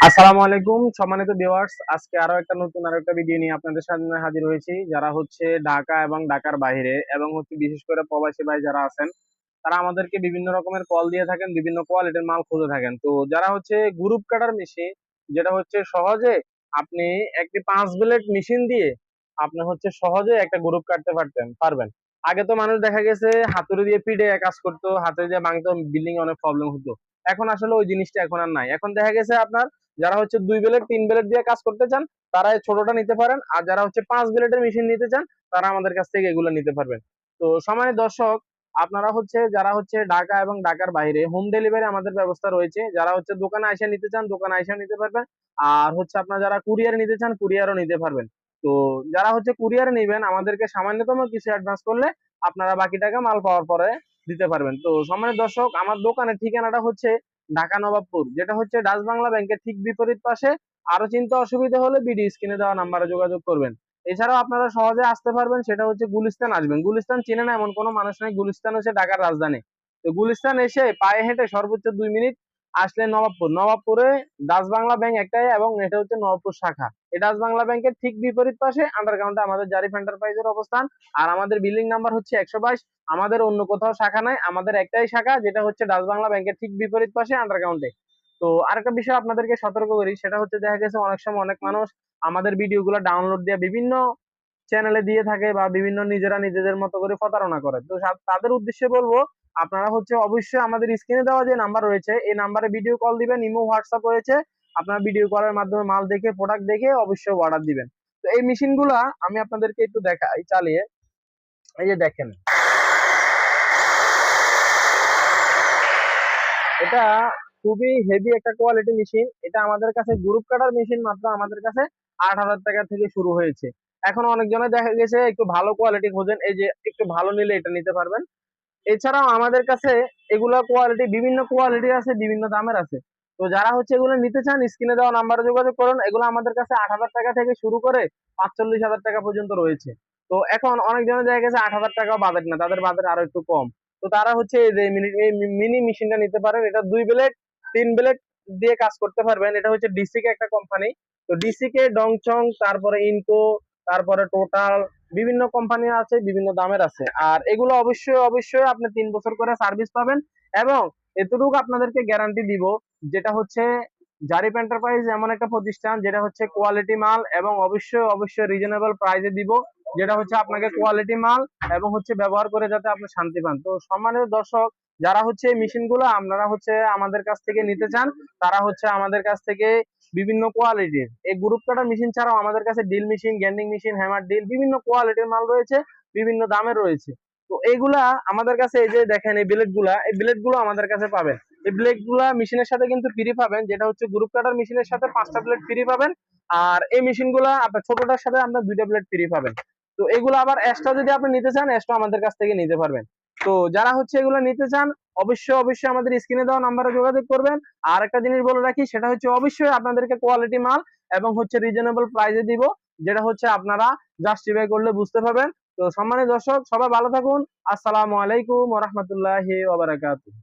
আসসালামু আলাইকুম, সম্মানিত ভিউয়ার্স আজকে আরও একটা নতুন, আরও একটা ভিডিও নিয়ে আপনাদের সামনে হাজির হয়েছি। যারা হচ্ছে ঢাকা এবং ঢাকার বাইরে এবং হচ্ছে বিশেষ করে প্রবাসী ভাই যারা আছেন, তারা আমাদেরকে বিভিন্ন রকমের কল দিয়ে থাকেন, বিভিন্ন কোয়ালিটির মাল খুঁজে থাকেন। তো যারা হচ্ছে গ্রুপ কাটার মেশিন যেটা হচ্ছে সহজে আপনি একটি পাঁচ ব্লেড মেশিন দিয়ে আপনি হচ্ছে সহজে একটা গ্রুপ কাটতে পারতেন, পারবেন। আগে তো মানুষ দেখা গেছে, হাতুড়ি দিয়ে পিঠে কাজ করতো, হাতুড়ি দিয়ে ভাঙতো বিল্ডিং অনেক প্রবলেম হতো। এখন আসলে ওই জিনিসটা এখন আর নাই। এখন দেখা গেছে আপনার যারা হচ্ছে দুই বেলেট, তিন বেলেট দিয়ে কাজ করতে চান তারা এই ছোটটা নিতে পারেন। আর যারা হচ্ছে পাঁচ বেলেটের মেশিন নিতে চান, তারা আমাদের কাছ থেকে এগুলো নিতে পারবেন। তো সময় দর্শক, আপনারা হচ্ছে, যারা হচ্ছে ঢাকা এবং ঢাকার বাইরে হোম ডেলিভারি আমাদের ব্যবস্থা রয়েছে। যারা হচ্ছে দোকানে এসে নিতে চান, দোকানে এসে নিতে পারবেন। আর হচ্ছে আপনারা যারা কুরিয়ার নিতে চান কুরিয়ারও নিতে পারবেন। তো যারা হচ্ছে কুরিয়ারে নেবেন, আমাদেরকে সামান্যতম কিছু অ্যাডভান্স করলে আপনারা বাকি টাকা মাল পাওয়ার পরে দিতে পারবেন। তো সম্মানিত দর্শক, আমার দোকানের ঠিকানাটা হচ্ছে ঢাকা নবাবপুর, যেটা হচ্ছে ডাচ বাংলা ব্যাংকের ঠিক বিপরীত পাশে। আরও চিন্তা অসুবিধা হলে বিডি স্ক্রিনে দেওয়া নাম্বারে যোগাযোগ করবেন। এছাড়াও আপনারা সহজে আসতে পারবেন, সেটা হচ্ছে গুলিস্তান আসবেন। গুলিস্তান চিনে না, এমন কোনো মানুষ নেই। গুলিস্তান হচ্ছে ঢাকার রাজধানী। তো গুলিস্তান এসে পায়ে হেঁটে সর্বোচ্চ দুই মিনিট আসলে নবাবপুর। নবাবপুরে ডাচ বাংলা ব্যাংক একটাই এবং এটা হচ্ছে নবাবপুর শাখা। এই ডাচ বাংলা ব্যাংকের ঠিক বিপরীত পাশে আন্ডারগ্রাউন্ডে আমাদের জারিফ এন্টারপ্রাইজের অবস্থান। আর আমাদের বিল্ডিং নাম্বার হচ্ছে একশো বাইশ। আমাদের অন্য কোথাও শাখা নাই, আমাদের একটাই শাখা যেটা হচ্ছে ডাচ বাংলা ব্যাংকের ঠিক বিপরীত পাশে আন্ডারগ্রাউন্ডে তো আরেকটা বিষয় আপনাদেরকে সতর্ক করি, সেটা হচ্ছে দেখা গেছে অনেক সময় অনেক মানুষ আমাদের ভিডিওগুলো ডাউনলোড দিয়ে বিভিন্ন চ্যানেলে দিয়ে থাকে বা বিভিন্ন নিজেরা নিজেদের মতো করে প্রতারণা করে। তো তাদের উদ্দেশ্যে বলব আপনারা হচ্ছে অবশ্যই আমাদের স্ক্রিনে দেওয়া যে নাম্বার রয়েছে, এই নাম্বারে ভিডিও কল দিবেন, ইমো হোয়াটসঅ্যাপ রয়েছে। আপনারা ভিডিও কলের মাধ্যমে মাল দেখে প্রোডাক্ট দেখে অবশ্যই অর্ডার দিবেন। তো এই মেশিনগুলা আমি আপনাদেরকে একটু দেখাই, চালিয়ে। এই যে দেখেন। এটা খুবই হেভি একটা কোয়ালিটি মেশিন এটা আমাদের কাছে গ্রুপ কাটার মেশিন মাত্র আমাদের কাছে আট হাজার টাকা থেকে শুরু হয়েছে। এখন অনেকজনে দেখা গেছে, একটু ভালো কোয়ালিটি খোঁজেন। এই যে একটু ভালো নিলে এটা নিতে পারবেন। এছাড়াও আমাদের কাছে এগুলো কোয়ালিটি বিভিন্ন কোয়ালিটি আছে, বিভিন্ন দামের আছে। তো যারা হচ্ছে এগুলো নিতে চান, স্ক্রিনে দেওয়া নাম্বারে যোগাযোগ করুন। এগুলো আমাদের কাছে আট হাজার টাকা থেকে শুরু করে পাঁচচল্লিশ হাজার টাকা পর্যন্ত রয়েছে। তো এখন অনেক জনের দেখা গেছে আট হাজার টাকাও বাজেট না, তাদের বাজেট আরও একটু কম। তো তারা হচ্ছে এই যে মিনি মিনি মেশিনটা নিতে পারেন। এটা দুই ব্লেড তিন ব্লেড দিয়ে কাজ করতে পারবেন। এটা হচ্ছে ডিসিকে একটা কোম্পানি তো ডিসিকে ডংচং তারপরে ইনকো তারপরে টোটাল বিভিন্ন কোম্পানি আছে, বিভিন্ন দামের আছে। আর এগুলো অবশ্যই অবশ্যই আপনি তিন বছর করে সার্ভিস পাবেন এবং এতটুকু আপনাদেরকে গ্যারান্টি দিব, যেটা হচ্ছে জারিপ এন্টারপ্রাইজ এমন একটা প্রতিষ্ঠান, যেটা হচ্ছে কোয়ালিটি মাল এবং অবশ্যই অবশ্যই রিজনেবল প্রাইসে দিব, যেটা হচ্ছে আপনাকে কোয়ালিটি মাল এবং হচ্ছে ব্যবহার করে যাতে আপনি শান্তি পান। তো সম্মানিত দর্শক যারা হচ্ছে এই মেশিনগুলো আপনারা হচ্ছে আমাদের কাছ থেকে নিতে চান, তারা হচ্ছে আমাদের কাছ থেকে বিভিন্ন কোয়ালিটির এই গ্রুপ কাটার মেশিন ছাড়াও আমাদের কাছে drill machine grinding machine hammer drill বিভিন্ন কোয়ালিটির মাল রয়েছে, বিভিন্ন দামের রয়েছে। তো এইগুলা আমাদের কাছে এই যে দেখেন এই ব্লেডগুলা, এই ব্লেডগুলো আমাদের কাছে পাবেন। এই ব্লেডগুলা মেশিনের সাথে কিন্তু ফ্রি পাবেন, যেটা হচ্ছে গ্রুপ কাটার মেশিনের সাথে পাঁচটা প্লেট ফ্রি পাবেন, আর এই মেশিনগুলা আপনার ছোটটার সাথে আপনার দুইটা প্লেট ফ্রি পাবেন। তো এগুলো আবার এক্সট্রা যদি আপনি নিতে চান এক্সট্রা আমাদের কাছ থেকে নিতে পারবেন। তো যারা হচ্ছে এগুলো নিতে চান, অবশ্যই অবশ্যই আমাদের স্ক্রিনে দেওয়া নাম্বারে যোগাযোগ করবেন। আর একটা জিনিস বলে রাখি, সেটা হচ্ছে অবশ্যই আপনাদেরকে কোয়ালিটি মাল এবং হচ্ছে রিজনেবল প্রাইসে দিব, যেটা হচ্ছে আপনারা জাস্টিফাই করলে বুঝতে পারবেন। তো সম্মানিত দর্শক, সবাই ভালো থাকুন। আসসালামু আলাইকুম ওয়া রাহমাতুল্লাহি ওয়া বারাকাতুহু।